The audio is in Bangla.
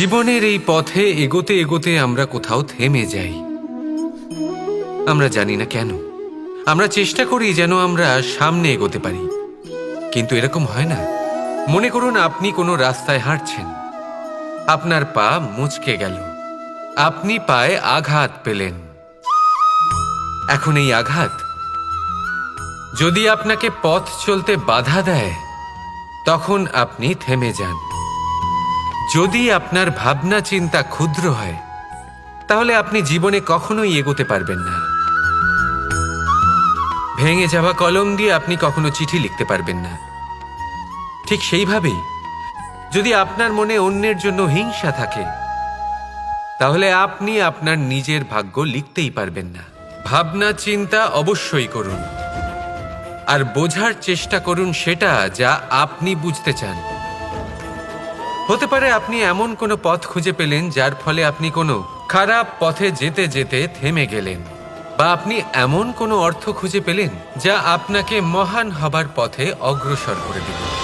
জীবনের এই পথে এগোতে এগোতে আমরা কোথাও থেমে যাই। আমরা জানি না কেন। আমরা চেষ্টা করি যেন আমরা সামনে এগোতে পারি। কিন্তু এরকম হয় না। মনে করুন আপনি কোনো রাস্তায় হাঁটছেন। আপনার পা মুচকে গেল। আপনি পায়ে আঘাত পেলেন। এখন এই আঘাত যদি আপনাকে পথ চলতে বাধা দেয়, তখন আপনি থেমে যান। যদি আপনার ভাবনা চিন্তা ক্ষুদ্র হয়, তাহলে আপনি জীবনে কখনোই এগোতে পারবেন না। ভেঙে যাওয়া কলম দিয়ে আপনি কখনো চিঠি লিখতে পারবেন না। ঠিক সেইভাবেই, যদি আপনার মনে অন্যের জন্য হিংসা থাকে, তাহলে আপনি আপনার নিজের ভাগ্য লিখতেই পারবেন না। ভাবনা চিন্তা অবশ্যই করুন। আর বোঝার চেষ্টা করুন সেটা যা আপনি বুঝতে চান। হতে পারে আপনি এমন কোনো পথ খুঁজে পেলেন যার ফলে আপনি কোনো খারাপ পথে যেতে যেতে থেমে গেলেন। বা আপনি এমন কোনো অর্থ খুঁজে পেলেন যা আপনাকে মহান হবার পথে অগ্রসর করে দিল।